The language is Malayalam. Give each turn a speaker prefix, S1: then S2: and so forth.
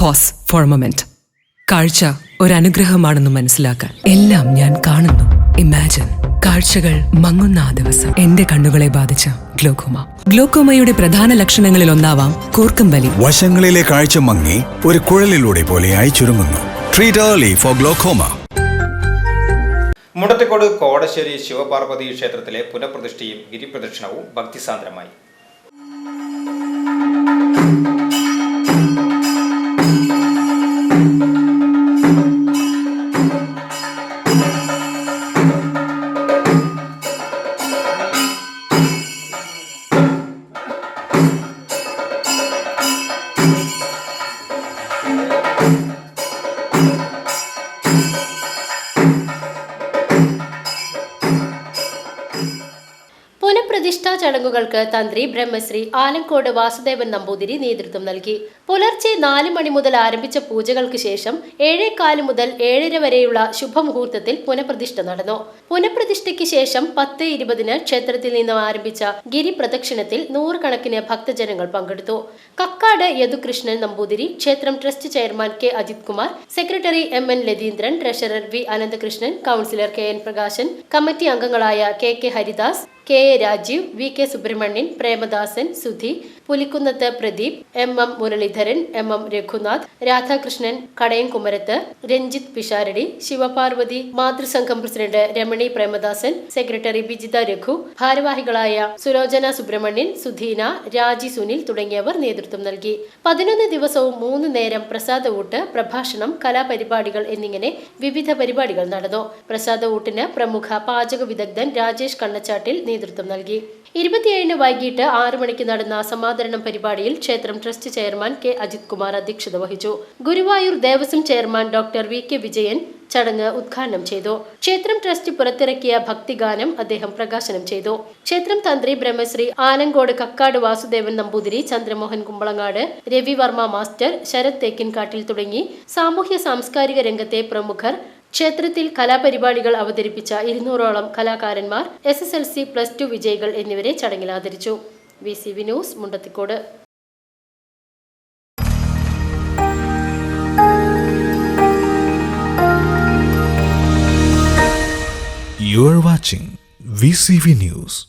S1: പോസ് ഫോർ മൊമെന്റ് കാഴ്ച അനുഗ്രഹമാണെന്ന് മനസ്സിലാക്കാൻ എല്ലാം ഞാൻ കാണുന്നു. ഇമാജിൻ കാഴ്ചകൾ മങ്ങുന്ന ആ ദിവസം. എന്റെ കണ്ണുകളെ ബാധിച്ച ഗ്ലോക്കോമ. ഗ്ലോക്കോമയുടെ പ്രധാന ലക്ഷണങ്ങളിൽ ഒന്നാവാം കൂർക്കം വലി
S2: വശങ്ങളിലെ കാഴ്ച മങ്ങി ഒരു കുഴലിലൂടെ പോലെയായി ചുരുങ്ങുന്നു. Treat early for glaucoma
S3: Mundathikode Kodassery Shivaparvathi ക്ഷേത്രത്തിലെ പുനഃപ്രതിഷ്ഠയും ഗിരിപ്രദക്ഷിണവും ഭക്തിസാന്ദ്രമായി.
S4: പുനഃപ്രതിഷ്ഠാ ചടങ്ങുകൾക്ക് തന്ത്രി ബ്രഹ്മശ്രീ ആലങ്കോട് വാസുദേവൻ നമ്പൂതിരി നേതൃത്വം നൽകി. പുലർച്ചെ നാല് മണി മുതൽ ആരംഭിച്ച പൂജകൾക്ക് ശേഷം ഏഴേകാൽ മുതൽ ഏഴര വരെയുള്ള ശുഭമുഹൂർത്തത്തിൽ പുനഃപ്രതിഷ്ഠ നടന്നു. പുനഃപ്രതിഷ്ഠയ്ക്ക് ശേഷം പത്ത് ഇരുപതിന് ക്ഷേത്രത്തിൽ നിന്ന് ആരംഭിച്ച ഗിരിപ്രദക്ഷിണത്തിൽ നൂറുകണക്കിന് ഭക്തജനങ്ങൾ പങ്കെടുത്തു. കക്കാട് യദുകൃഷ്ണൻ നമ്പൂതിരി ക്ഷേത്രം trust chairman K Ajith Kumar secretary M N Latheendran treasurer V Ananthakrishnan councillor K N Prakashan committee അംഗങ്ങളായ K K Haridas K. A Rajeev V. K. Subramanian Premadasan Sudhi Pulikkunnath Pradeep M. M. Muraleedharan M. M. Raghunath Radhakrishnan Kadayam Kumarath Ranjith Pisharody Shivaparvathi മാതൃസംഘം president Ramani Premadasan secretary Bijitha Raghu ഭാരവാഹികളായ സുലോചന സുബ്രഹ്മണ്യൻ സുധീന രാജി സുനിൽ തുടങ്ങിയവർ നേതൃത്വം നൽകി. പതിനൊന്ന് ദിവസവും മൂന്ന് നേരം പ്രസാദ ഊട്ട് പ്രഭാഷണം കലാപരിപാടികൾ എന്നിങ്ങനെ വിവിധ പരിപാടികൾ നടന്നു. പ്രസാദ ഊട്ടിന് പ്രമുഖ പാചക വിദഗ്ധൻ രാജേഷ് കണ്ണച്ചാട്ടിൽ നേതൃത്വം നൽകി. ഇരുപത്തിയേഴിന് വൈകിട്ട് ആറു മണിക്ക് നടന്ന സമാദരണം പരിപാടിയിൽ ക്ഷേത്രം trust chairman K Ajith Kumar അധ്യക്ഷത വഹിച്ചു. Guruvayur Devaswom chairman doctor V K Vijayan ചടങ്ങ് ഉദ്ഘാടനം ചെയ്തു. ക്ഷേത്രം ട്രസ്റ്റ് പുറത്തിറക്കിയ ഭക്തിഗാനം അദ്ദേഹം പ്രകാശനം ചെയ്തു. ക്ഷേത്രം തന്ത്രി ബ്രഹ്മശ്രീ ആലങ്കോട് കക്കാട് വാസുദേവൻ നമ്പൂതിരി ചന്ദ്രമോഹൻ കുമ്പളങ്ങാട് രവിവർമ്മ മാസ്റ്റർ ശരത് തേക്കിൻകാട്ടിൽ തുടങ്ങി സാമൂഹ്യ സാംസ്കാരിക രംഗത്തെ പ്രമുഖർ ക്ഷേത്രത്തിൽ കലാപരിപാടികൾ അവതരിപ്പിച്ച ഇരുന്നൂറോളം കലാകാരന്മാർ S S L C plus two വിജയികൾ എന്നിവരെ ചടങ്ങിൽ ആദരിച്ചു V C V news Mundathikode
S5: You are watching VCV News.